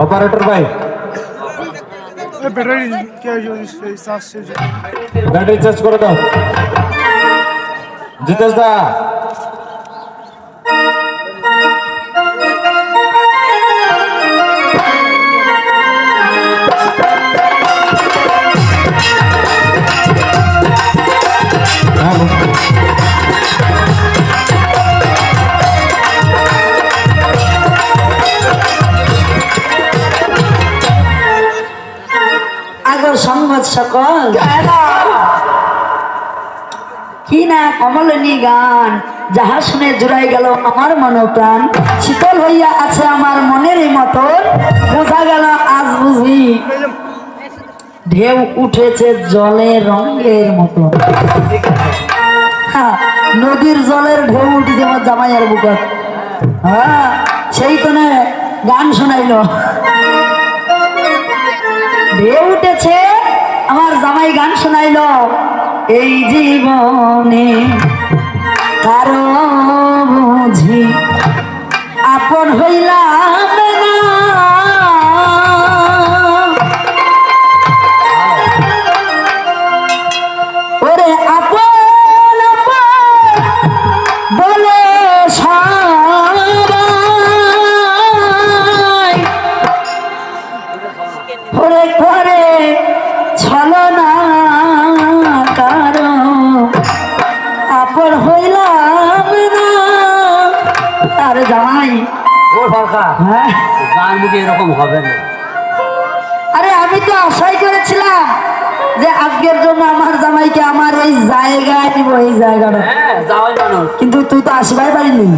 Operator ভাই। Battery charge করে দাও। জিতেশ দা। সংবাদ সকল। কি না কমলিনী গান যাহা শুনে জুড়াই গেল আমার মনোপ্রাণ। শীতল হইয়া আছে আমার মনের মতন। বোঝা গেল আজ বুঝি ঢেউ উঠেছে জলের রঙের হ্যাঁ, নদীর জলের ঢেউ উঠেছে আমার জামাইয়ের বুকত হ্যাঁ সেই তো না গান শোনাইলো। ঢেউ উঠেছে আমার জামাই গান শোনাইল। এই জীবনে কারও বুঝি আপন হইলাম ও সরকার। হ্যাঁ। গান মুখে এরকম হবে না। আরে আমি তো আশাই করেছিলাম যে আজকের জন্য আমার জামাইকে আমার এই জায়গায় নিব এই জায়গাটা। হ্যাঁ যাওয়াই মানুষ কিন্তু তুই তো আসিবাই পারিনি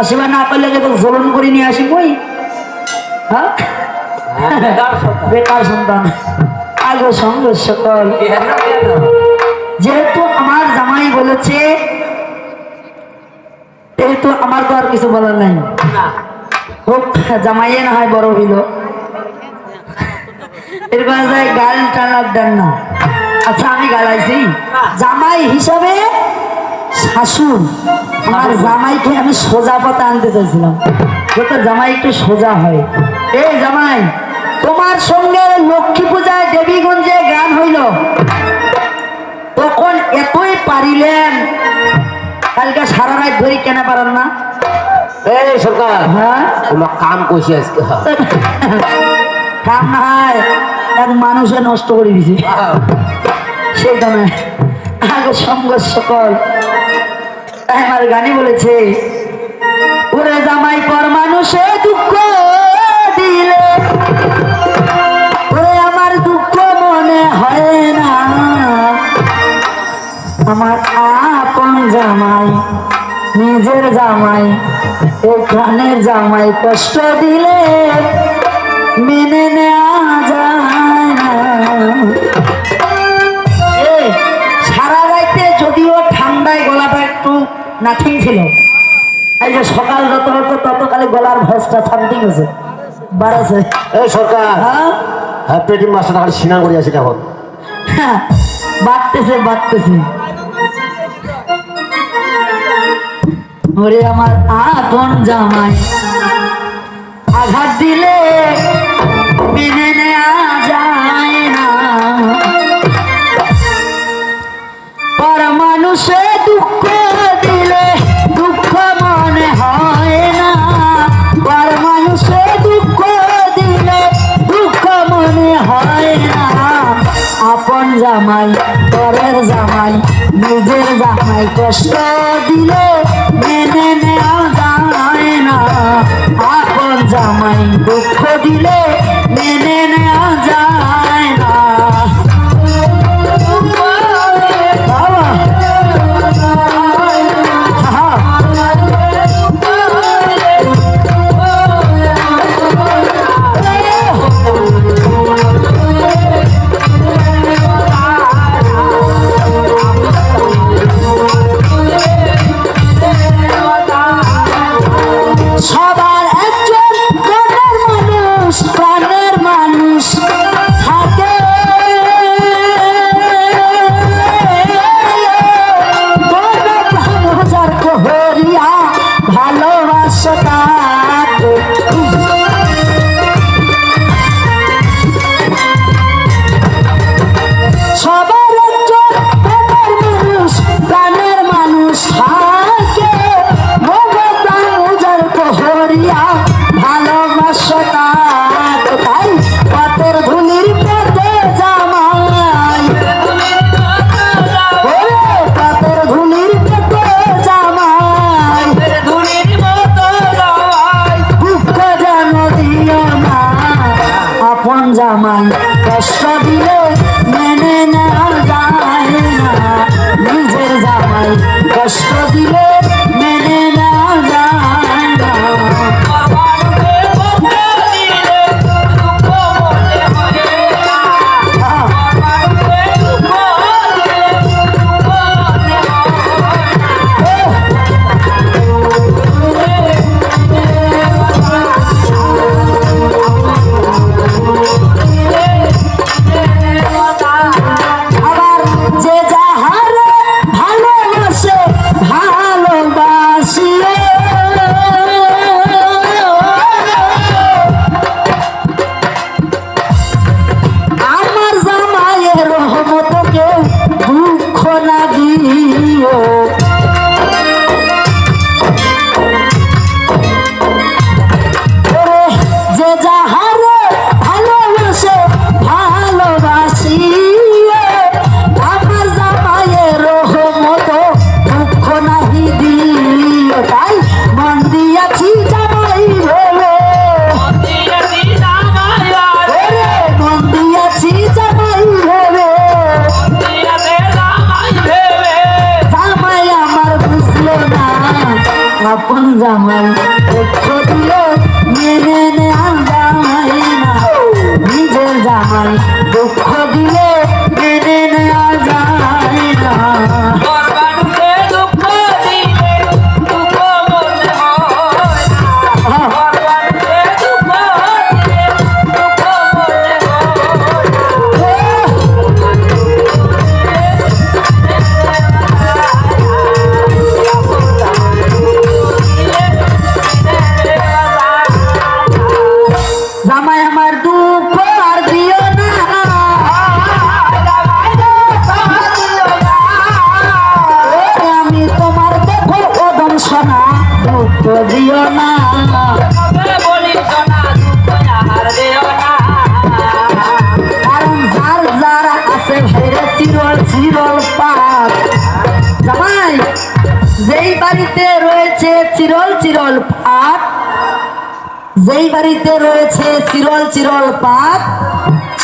আসিবা না পারলে যে তো জোলন করে নিয়ে আসি কই হ্যাঁ বেকার সন্তান। আগে সঙ্গে সকল। কেন কেন যেহেতু আমার জামাই বলেছে যেহেতু আমার তো আর কিছু বলার নাই। হোক জামাইয়ে না হয় বড় হইল। গাল টানার দেন না আচ্ছা আমি গালাইছি। জামাই হিসাবে শাশুর আমার জামাইকে আমি সোজা পথে আনতে চাইছিলাম। যাতে জামাই একটু সোজা হয়। এই জামাই তোমার সঙ্গে লক্ষ্মী পূজায় দেবীগঞ্জে গান হইল। তখন এতই পারিলেন কালকে সারা রাত ধরে কেন পারেন না। এই সরকার হ্যাঁ? তোমার কাম কইছি আজকে। কাম না হয় এক মানুষে নষ্ট করে দিছে। সেই দামে আগে সঙ্গ সকল আমার গানে বলেছে ওরে জামাই পর মানুষে দুঃখ দিলে ওরে আমার দুঃখ মনে হয় না। আমার জামাই নিজের জামাই এখানের জামাই কষ্ট দিলে মেনে নেওয়া যায় না। সারা রাইতে যদিও ঠান্ডায় গলাটা একটু নাথিং ছিল। এই যে সকাল যত হতো ততকালে গলার ভয়েসটা সামথিং হয়েছে। বাড়াছে এই সরকার হ্যাঁ? হ্যাঁ পেটি মাসটা খালি সিনা করি আছে কেমন? হ্যাঁ, বাড়তেছে বাড়তেছে। ওরে আমার আপন জামাই। আঘাত দিলে মেনে নেওয়া যায় না। পর মানুষে দুঃখ দিলে দুঃখ মনে হয় না। পর মানুষে দুঃখ দিলে দুঃখ মনে হয় না। আপন জামাই, পরের জামাই, নিজের জামাই কষ্ট দিলে দুঃখ Thank. বাড়িতে রয়েছে চিরল চিরল পাক যেই বাড়িতে রয়েছে চিরল চিরল পাক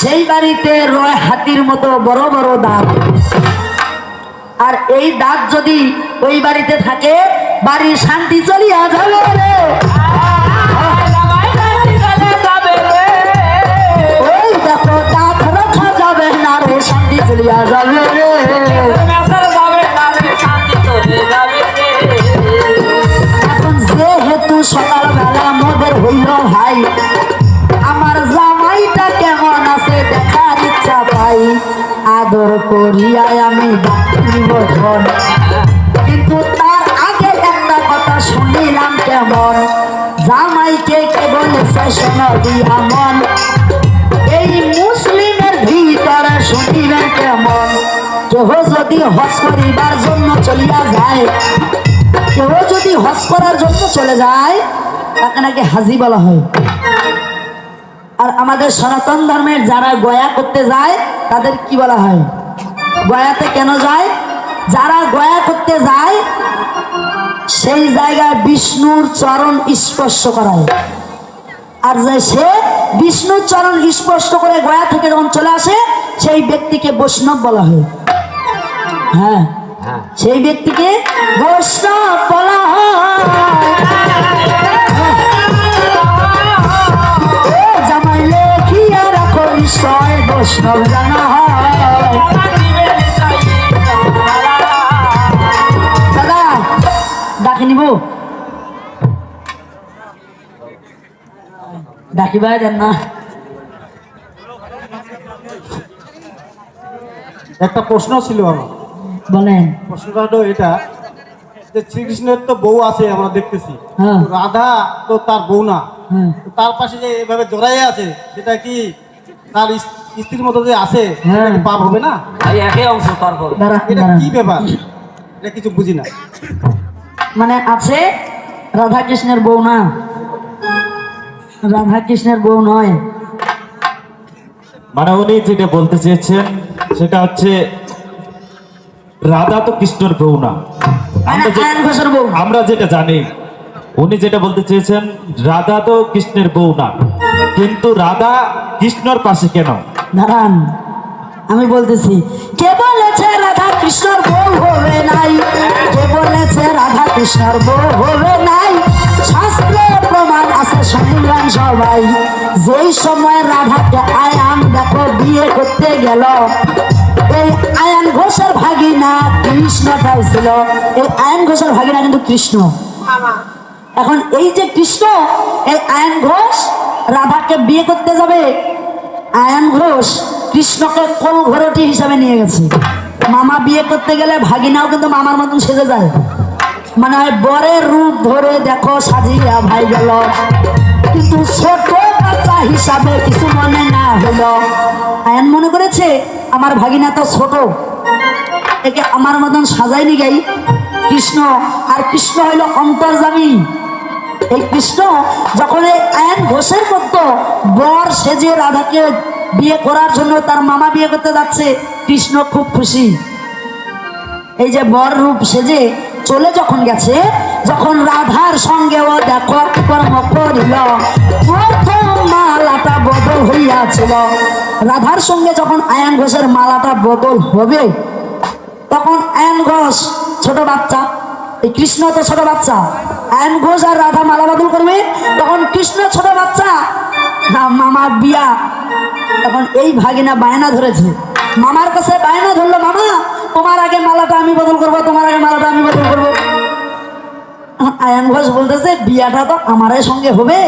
সেই বাড়িতে রয় হাতির মতো বড় বড় দাঁত। আর এই দাঁত যদি ওই বাড়িতে থাকে, বাড়ির শান্তি চলিয়া যাবে ওই দেখো দাঁত যাবে না রে, শান্তি চলিয়া যাবে রে। হজ করিবার জন্য চলিয়া যায়। কেউ যদি হজ করার জন্য চলে যায়, তাকে নাকি হাজি বলা হয়। আর আমাদের সনাতন ধর্মের যারা গয়া করতে যায়, তাদের কি বলা হয়? গয়াতে কেন যায়? যারা গয়া করতে যায়, সেই জায়গায় বিষ্ণুর চরণ স্পর্শ করায়। আর যে সে বিষ্ণুর চরণ স্পর্শ করে গয়া থেকে যখন চলে আসে, সেই ব্যক্তিকে বৈষ্ণব বলা হয়। হ্যাঁ। হ্যাঁ। সেই ব্যক্তিকে বৈষ্ণব বলা হয়। ও জামাই লেখিয়া রাখো নিশ্চয় বৈষ্ণব জানা হয়। দাদা ডাকি নিব। ডাকি ভাই দেন না। একটা প্রশ্ন ছিল আমার। বলেন। প্রশ্নটা হলো এটা যে শ্রীকৃষ্ণের তো বউ আছে আমরা দেখতেছি। হ্যাঁ। রাধা তো তার বউ না। হ্যাঁ। তার পাশে যে এভাবে জড়াই আছে সেটা কি তার স্ত্রীর মতো যে আছে হ্যাঁ। পাপ হবে না? দাঁড়া এটা কি ব্যাপার? এটা কিছু বুঝি না। মানে আছে রাধা কৃষ্ণের বউ না। রাধা কৃষ্ণের বউ নয়। মানে উনি যেটা বলতে চেয়েছেন সেটা হচ্ছে রাধা তো কৃষ্ণর বউ না। আমরা যেটা জানি উনি যেটা বলতে চেয়েছেন রাধা তো কৃষ্ণের বউ না। কিন্তু রাধা কৃষ্ণর পাশে কেন? দাঁড়ান আমি বলতেছি কে বলেছে রাধা কৃষ্ণর বউ হবে নাই? কে বলেছে রাধা কৃষ্ণর বউ হবে নাই? শাস্ত্রে প্রমাণ আছে শুনলাম সবাই। যেই সময় রাধাকে আয়ান দেখো বিয়ে করতে গেল এই আয়ান ঘোষের ভাগিনা এই আয়ান ঘোষের ভাগিনা কিন্তু কৃষ্ণ। এখন এই যে কৃষ্ণ এই আয়ন ঘোষ রাধাকে বিয়ে করতে যাবে। আয়ন ঘোষ কৃষ্ণকে কোল ঘরটি হিসাবে নিয়ে গেছে। মামা বিয়ে করতে গেলে ভাগিনাও কিন্তু মামার মতন সেজে যায়। মানে বরের রূপ ধরে দেখো সাজিয়া ভাই গেল। কিন্তু ছোট হিসাবে কিছু মনে না হলো। আয়ন মনে করেছে, আমার ভাগিনা তো ছোট। একে আমার মতন সাজাইনি গাই কৃষ্ণ, আর কৃষ্ণ হইল অন্তর্জামী এই কৃষ্ণ যখন এই আয়ন ঘোষের করতো বর সেজে রাধাকে বিয়ে করার জন্য তার মামা বিয়ে করতে যাচ্ছে, কৃষ্ণ খুব খুশি। এই যে বর রূপ সেজে চলে যখন গেছে, যখন রাধার সঙ্গে ও দেখো কর্ম করিল। মালাটা বদল হইয়াছিল। রাধার সঙ্গে যখন আয়ন ঘোষের মালাটা বদল হবে, তখন আয়ন ঘোষ, ছোট বাচ্চা, এই কৃষ্ণ তো ছোট বাচ্চা, আয়ন ঘোষ আর রাধা মালা বদল করবে, তখন কৃষ্ণ ছোট বাচ্চা, না, মামার বিয়া। তখন এই ভাগিনা বায়না ধরেছে। মামার কাছে বায়না ধরলো, মামা, তোমার আগে মালাটা আমি বদল করব, তোমার আগে মালাটা আমি বদল করব। এখন আয়ান ঘোষ বলতেছে, বিয়াটা তো আমারই সঙ্গে হবে,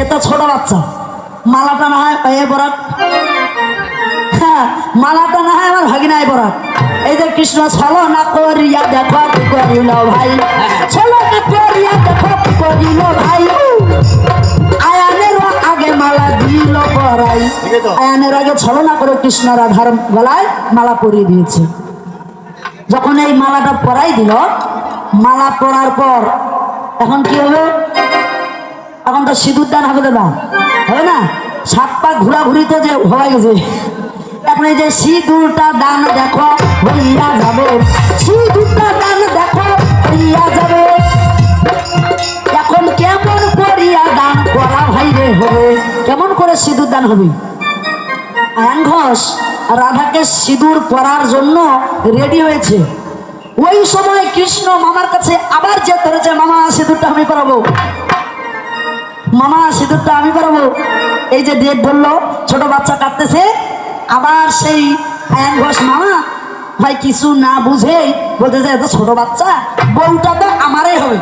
এ তো ছোট বাচ্চা। মালাটা না হয়, এ বরাক হ্যাঁ মালাটা না হয় আমার ভাগিনায় বরাক এই যে কৃষ্ণ ছলো না করিয়া দেখো করিল ভাই। ছলো না করিয়া দেখো করিল ভাই। আয়ানের আগে মালা দিল পরাই আয়ানের আগে ছলনা করে কৃষ্ণ রাধার গলায় মালা পরিয়ে দিয়েছে। যখন এই মালাটা পরাই দিল, মালা পরার পর এখন কি হবে তো সিঁদুর দান হবে দাদা হবে না? সাত পা ঘোরাঘুরি তো যে হয়ে গেছে। এখন যে সিঁদুরটা দান দেখো, হইয়া যাবে। সিঁদুরটা দান দেখো, হইয়া যাবে। এখন কেমন করিয়া দান করা ভাই রে হবে? কেমন করে সিঁদুর দান হবে? আয়ান ঘোষ, রাধাকে সিঁদুর পরার জন্য রেডি হয়েছে। ওই সময় কৃষ্ণ মামার কাছে আবার যে ধরেছে মামা, সিঁদুরটা আমি পরাবো। মামা, সিঁদুরটা আমি পরাবো। এই যে ডেট ধরলো ছোট বাচ্চা কাটতেছে আবার সেই আয়ান ঘোষ মামা, ভাই কিছু না বুঝেই বলতে যায় তো ছোট বাচ্চা, বউটা তো আমারই হবে।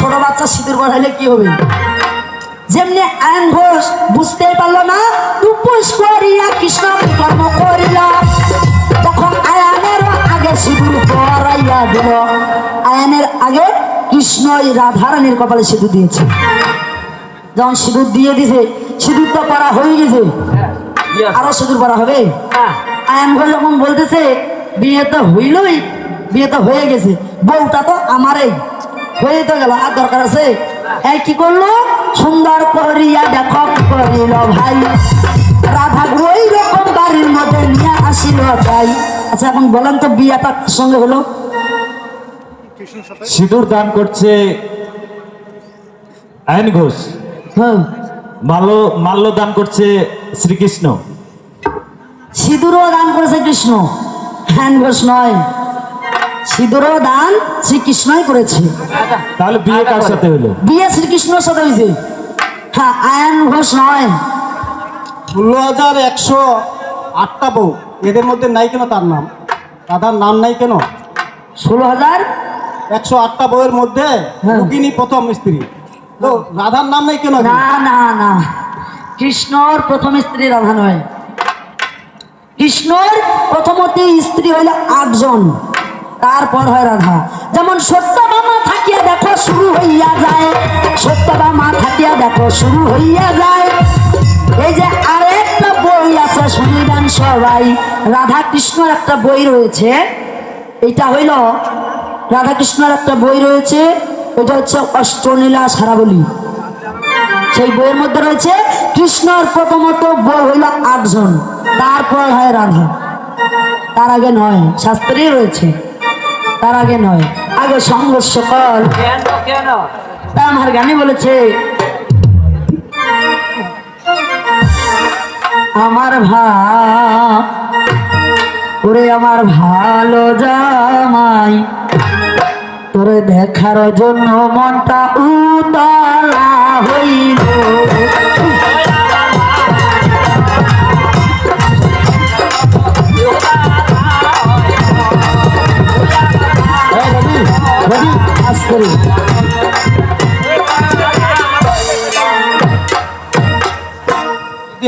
ছোট বাচ্চা সিঁদুর পরাইলে কি হবে? যেমনি আয়ন ঘোষ বুঝতেই পারল না টুপুস করিয়া, কৃষ্ণ কর্ম করিল তখন আয়ানের আগে সিঁদুর পরাইয়া দিল। আয়ানের আগে কৃষ্ণ এই রাধারানীর কপালে সিঁদুর দিয়েছে। যখন সিঁদুর দিয়ে দিছে সিঁদুর তো পরা হয়ে গেছে। আরও সিঁদুর পরা হবে? আয়ান ঘোষ যখন বলতেছে বিয়ে তো হইলই বিয়ে তো হয়ে গেছে বউটা তো আমারই হয়ে তো গেল আর দরকার আছে? এই কি করল? সুন্দর করিয়া দেখো করিল ভাই। রাধা ওই রকম বাড়ির মধ্যে নিয়ে আসিল তাই আচ্ছা এখন বলেন তো বিয়েটা সঙ্গে হলো? সিঁদুর দান করছে আইন ঘোষ হ্যাঁ মাল্য মাল্য দান করছে শ্রীকৃষ্ণ। সিঁদুরও দান করেছে কৃষ্ণ। হ্যান ঘোষ নয়। সিঁদুরও দান শ্রীকৃষ্ণই করেছে। তাহলে বিয়ে কার সাথে হলো? বিয়ে শ্রীকৃষ্ণর সাথে হয়েছে। হ্যাঁ আয়ন ঘোষ নয়। ষোলো হাজার একশো আটটা বউ। এদের মধ্যে নাই কেন তার নাম? রাধার নাম নাই কেন? ষোলো হাজার একশো আটটা বউয়ের মধ্যে হ্যাঁ। রুগিনী প্রথম স্ত্রী। তো রাধার নাম নাই কেন না না না। কৃষ্ণর প্রথম স্ত্রী রাধা নয়। কৃষ্ণর প্রথমতে স্ত্রী হইল আটজন তারপর হয় রাধা। যেমন সত্যবামা থাকিয়া দেখো শুরু হইয়া যায়। সত্যবামা থাকিয়া দেখো শুরু হইয়া যায়। এই যে আরেকটা বই আছে শুনিবেন সবাই। রাধা কৃষ্ণর একটা বই রয়েছে। এটা হইল রাধা কৃষ্ণর একটা বই রয়েছে। ওটা হচ্ছে অষ্টনীলা সারাবলী। সেই বইয়ের মধ্যে রয়েছে, কৃষ্ণর প্রথমত বই হইল আটজন, তারপর হয় রাধা। তার আগে নয়, শাস্ত্রে রয়েছে। তার আগে নয়। আগে সংঘর্ষ কল। তা আমার গানে বলেছে, আমার ভা ওরে আমার ভালো জামাই তোরে দেখার জন্য মনটা উতলা হইল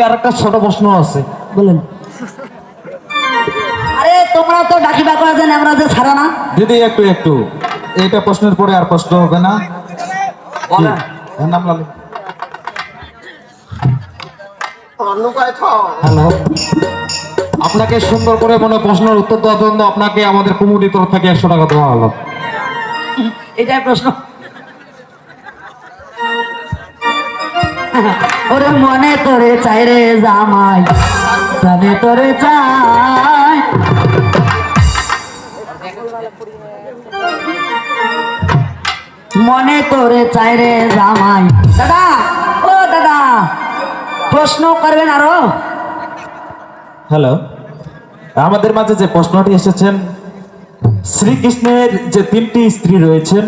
আর একটা ছোট প্রশ্ন আছে বলেন আরে তোমরা তো ডাকি আছেন আমরা যে ছাড়া না দিদি একটু একটু এইটা প্রশ্নের পরে আর প্রশ্ন হবে না। নাম লালু। হ্যালো। আপনাকে সুন্দর করে মনে প্রশ্নের উত্তর দেওয়ার জন্য আপনাকে আমাদের কমিটির তরফ থেকে একশো টাকা দেওয়া হলো। এটাই প্রশ্ন। ওরে মনে তোরে চাই রে জামাই প্রাণে তোরে চাই। মনে তোরে চাই রে জামাই। দাদা ও দাদা প্রশ্ন করবেন আরও? হ্যালো আমাদের মাঝে যে প্রশ্নটি এসেছেন শ্রীকৃষ্ণের যে তিনটি স্ত্রী রয়েছেন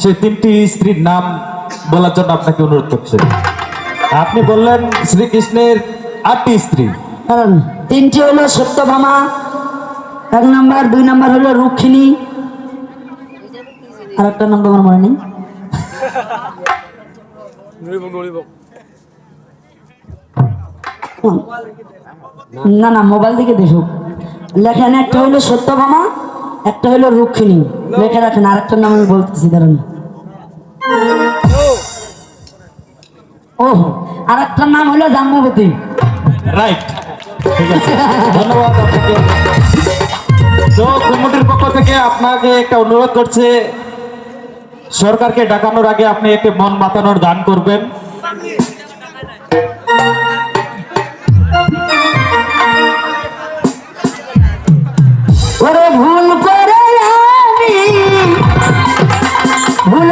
সেই তিনটি স্ত্রীর নাম বলার জন্য আপনাকে অনুরোধ করছেন আপনি বললেন শ্রীকৃষ্ণের আটটি স্ত্রী। কারণ তিনটি হলো সত্যভামা এক নম্বর দুই নম্বর হলো রুক্মিণী আর একটা নাম্বার আমার মনে নেই না না মোবাইল থেকে দেখুক। লেখেন একটা হলো সত্যভামা একটা হলো রুক্মিণী লেখে রাখেন আর একটা নাম আমি বলতেছি দাঁড়ান ওহো আর একটা নাম হলো জাম্বুবতী। রাইট ঠিক আছে। ধন্যবাদ। আপনাকে তো কমিটির পক্ষ থেকে আপনাকে একটা অনুরোধ করছে সরকারকে ডাকানোর আগে আপনি একটি মন মাতানোর দান করবেন। ভুল করে ভুল